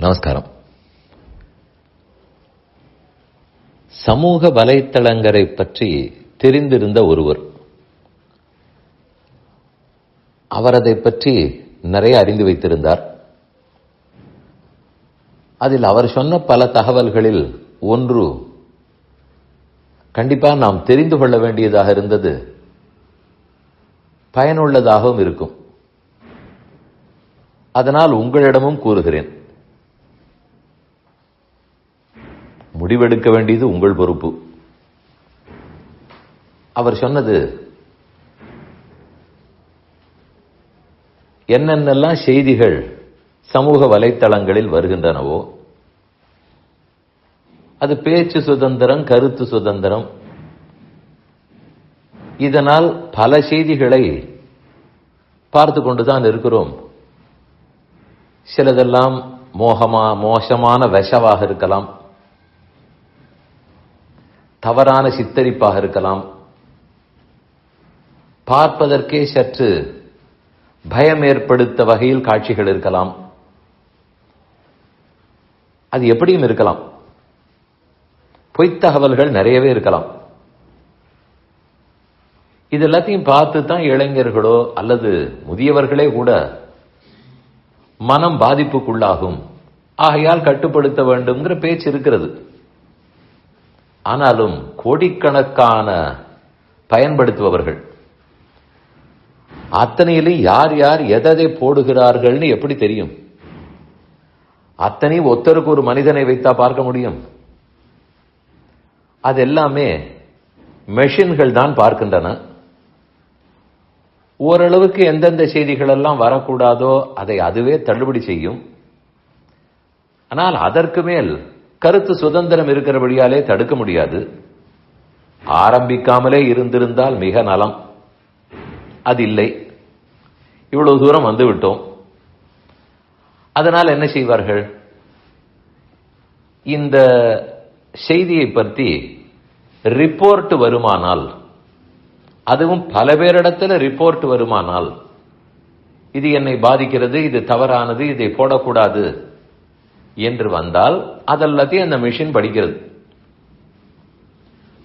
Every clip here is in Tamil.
நமஸ்காரம். சமூக வலைத்தளங்களை பற்றி தெரிந்திருந்த ஒருவர் அவர் அதை பற்றி நிறைய அறிந்து வைத்திருந்தார். அதில் அவர் சொன்ன பல தகவல்களில் ஒன்று கண்டிப்பா நாம் தெரிந்து கொள்ள வேண்டியதாக இருந்தது பயனுள்ளதாகவும் இருக்கும். அதனால் உங்களிடமும் கூறுகிறேன். முடிவெடுக்க வேண்டியது உங்கள் பொறுப்பு. அவர் சொன்னது என்னென்னலாம் செய்திகள் சமூக வலைத்தளங்களில் வருகின்றனவோ அது பேச்சு சுதந்திரம் கருத்து சுதந்திரம் இதனால் பல செய்திகளை பார்த்து கொண்டுதான் இருக்கிறோம். சிலதெல்லாம் மோகமா மோசமான விஷவாக இருக்கலாம். தவறான சித்தரிப்பாக இருக்கலாம். பார்ப்பதற்கே சற்று பயம் ஏற்படுத்த வகையில் காட்சிகள் இருக்கலாம். அது எப்படியும் இருக்கலாம். பொய்த்தகவல்கள் நிறையவே இருக்கலாம். இது எல்லாத்தையும் பார்த்து தான் இளைஞர்களோ அல்லது முதியவர்களே கூட மனம் பாதிப்புக்குள்ளாகும். ஆகையால் கட்டுப்படுத்த வேண்டும்ங்கிற பேச்சு இருக்கிறது. ஆனாலும் கோடிக்கணக்கான பயன்படுத்துபவர்கள். அத்தனையிலும் யார் யார் எதை போடுகிறார்கள்னு எப்படி தெரியும்? அத்தனை ஒத்தருக்கு ஒரு மனிதனை வைத்தா பார்க்க முடியும். அது எல்லாமே மெஷின்கள் தான் பார்க்கின்றன. ஓரளவுக்கு எந்தெந்த செய்திகள் எல்லாம் வரக்கூடாதோ அதை அதுவே தள்ளுபடி செய்யும். ஆனால் அதற்கு மேல் கருத்து சுதந்திரம் இருக்கிறபடியாலே தடுக்க முடியாது. ஆரம்பிக்காமலே இருந்திருந்தால் மிக நலம். அது இல்லை. இவ்வளவு தூரம் வந்து விட்டோம். அதனால் என்ன செய்வார்கள்? இந்த செய்தியை பற்றி ரிப்போர்ட் வருமானால் அதுவும் பல பேரிடத்துல ரிப்போர்ட் வருமானால் இது என்னை பாதிக்கிறது இது தவறானது இதை போடக்கூடாது. என்று வந்தால் அதெல்லாத்தையும் அந்த மிஷின் படிக்கிறது.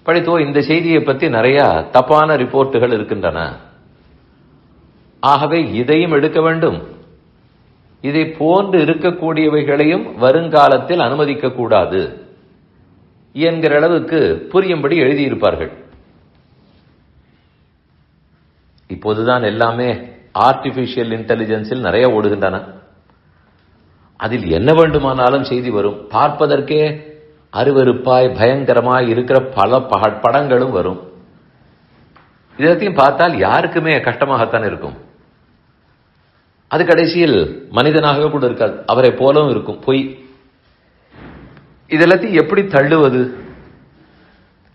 படித்தோ இந்த செய்தியை பற்றி நிறைய தப்பான ரிப்போர்ட்டுகள் இருக்கின்றன. ஆகவே இதையும் எடுக்க வேண்டும். இதை போன்று இருக்கக்கூடியவைகளையும் வருங்காலத்தில் அனுமதிக்க கூடாது என்கிற அளவுக்கு புரியும்படி எழுதியிருப்பார்கள். இப்போதுதான் எல்லாமே ஆர்டிபிஷியல் இன்டெலிஜென்ஸில் நிறைய ஓடுகின்றன. அதில் என்ன வேண்டுமானாலும் செய்தி வரும். பார்ப்பதற்கே அருவருப்பாய் பயங்கரமாய் இருக்கிற பல படங்களும் வரும். இதத்தையும் பார்த்தால் யாருக்குமே கஷ்டமாகத்தான் இருக்கும். அது கடைசியில் மனிதனாக கூட இருக்காது. அவரை போலவும் இருக்கும். பொய். இதெல்லாத்தையும் எப்படி தள்ளுவது?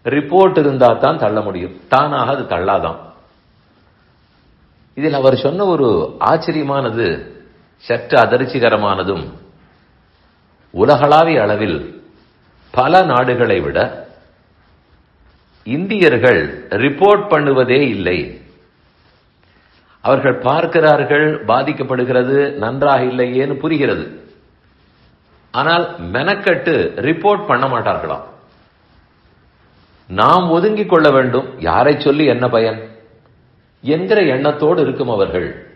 ரிப்போர்ட் இருந்தா தான் தள்ள முடியும். தானாக அது தள்ளாதான். இதில் அவர் சொன்ன ஒரு ஆச்சரியமானது சற்று அதிர்ச்சிகரமானதும் உலகளாவிய அளவில் பல நாடுகளை விட இந்தியர்கள் ரிப்போர்ட் பண்ணுவதே இல்லை. அவர்கள் பார்க்கிறார்கள் பாதிக்கப்படுகிறது நன்றாக இல்லையேன்னு புரிகிறது. ஆனால் மெனக்கட்டு ரிப்போர்ட் பண்ண மாட்டார்களாம். நாம் ஒதுங்கிக் கொள்ள வேண்டும். யாரை சொல்லி என்ன பயன்? என்கிற எண்ணத்தோடு இருக்கும் அவர்கள்.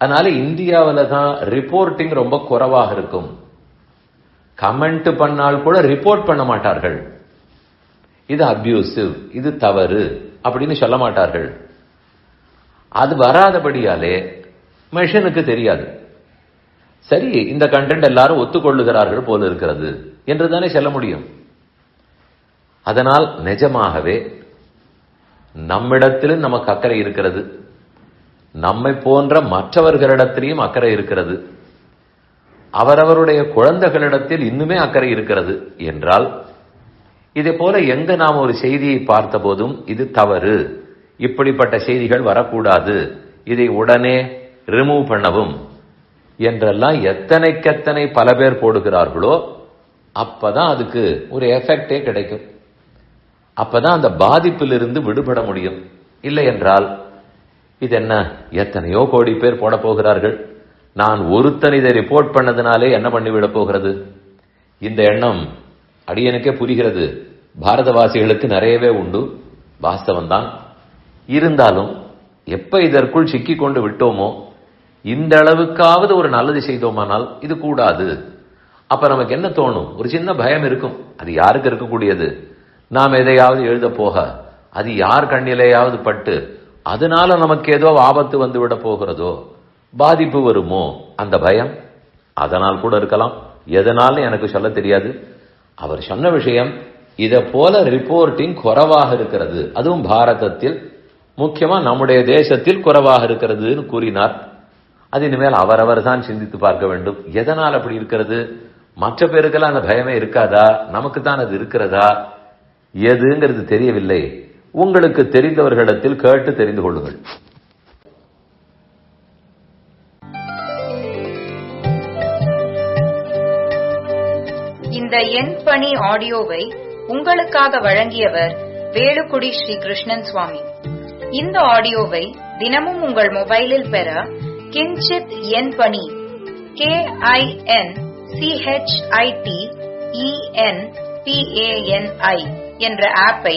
அதனால இந்தியாவில் தான் ரிப்போர்ட்டிங் ரொம்ப குறைவாக இருக்கும். கமெண்ட் பண்ணால் கூட ரிப்போர்ட் பண்ண மாட்டார்கள். இது அபியூசிவ் இது தவறு அப்படின்னு சொல்ல மாட்டார்கள். அது வராதபடியாலே மெஷினுக்கு தெரியாது. சரி இந்த கண்டென்ட் எல்லாரும் ஒத்துக்கொள்ளுகிறார்கள் போல இருக்கிறது என்று தானே சொல்ல முடியும். அதனால் நிஜமாகவே நம்மிடத்திலும் நமக்கு அக்கறை இருக்கிறது. நம்மை போன்ற மற்றவர்களிடத்திலையும் அக்கறை இருக்கிறது. அவரவருடைய குழந்தைகளிடத்தில் இன்னுமே அக்கறை இருக்கிறது. என்றால் இதே போல எங்க நாம் ஒரு செய்தியை பார்த்த போதும் இது தவறு. இப்படிப்பட்ட செய்திகள் வரக்கூடாது. இதை உடனே ரிமூவ் பண்ணவும். என்றெல்லாம் எத்தனைக்கெத்தனை பல பேர் போடுகிறார்களோ அப்பதான் அதுக்கு ஒரு எஃபெக்டே கிடைக்கும். அப்பதான் அந்த பாதிப்பிலிருந்து விடுபட முடியும். இல்லை என்றால் இது என்ன எத்தனையோ கோடி பேர் போட போகிறார்கள். நான் ஒருத்தன் இதை ரிப்போர்ட் பண்ணதுனாலே என்ன பண்ணிவிடப் போகிறது? இந்த எண்ணம் அடியனுக்கே புரிகிறது. பாரதவாசிகளுக்கு நிறையவே உண்டு. வாஸ்தவம்தான் இருந்தாலும் எப்ப இதற்குள் சிக்கிக் கொண்டு விட்டோமோ இந்த அளவுக்காவது ஒரு நல்லது செய்தோமானால் இது கூடாது. அப்ப நமக்கு என்ன தோணும்? ஒரு சின்ன பயம் இருக்கும். அது யாருக்கு இருக்கக்கூடியது? நாம் எதையாவது எழுத போக அது யார் கண்ணிலேயாவது பட்டு அதனால நமக்கு ஏதோ ஆபத்து வந்து விட போகிறதோ பாதிப்பு வருமோ அந்த பயம் அதனால் கூட இருக்கலாம். எதனாலும் எனக்கு சொல்ல தெரியாது. அவர் சொன்ன விஷயம் இதை போல ரிப்போர்ட்டிங் குறைவாக இருக்கிறது. அதுவும் பாரதத்தில் முக்கியமா நம்முடைய தேசத்தில் குறைவாக இருக்கிறதுன்னு கூறினார். அது இனிமேல் அவரவர் தான் சிந்தித்து பார்க்க வேண்டும். எதனால் அப்படி இருக்கிறது? மற்ற பேருக்கெல்லாம் அந்த பயமே இருக்காதா? நமக்கு தான் அது இருக்கிறதா? எதுங்கிறது தெரியவில்லை. உங்களுக்கு தெரிந்தவர்களிடத்தில் கேட்டு தெரிந்து கொள்ளுங்கள். இந்த எண் பணி ஆடியோவை உங்களுக்காக வழங்கியவர் வேலுக்குடி ஸ்ரீ கிருஷ்ணன் சுவாமி. இந்த ஆடியோவை தினமும் உங்கள் மொபைலில் பெற கிஞ்சித் எண் பணி K I N சிஹெச்ஐடி N I என்ற ஆப்பை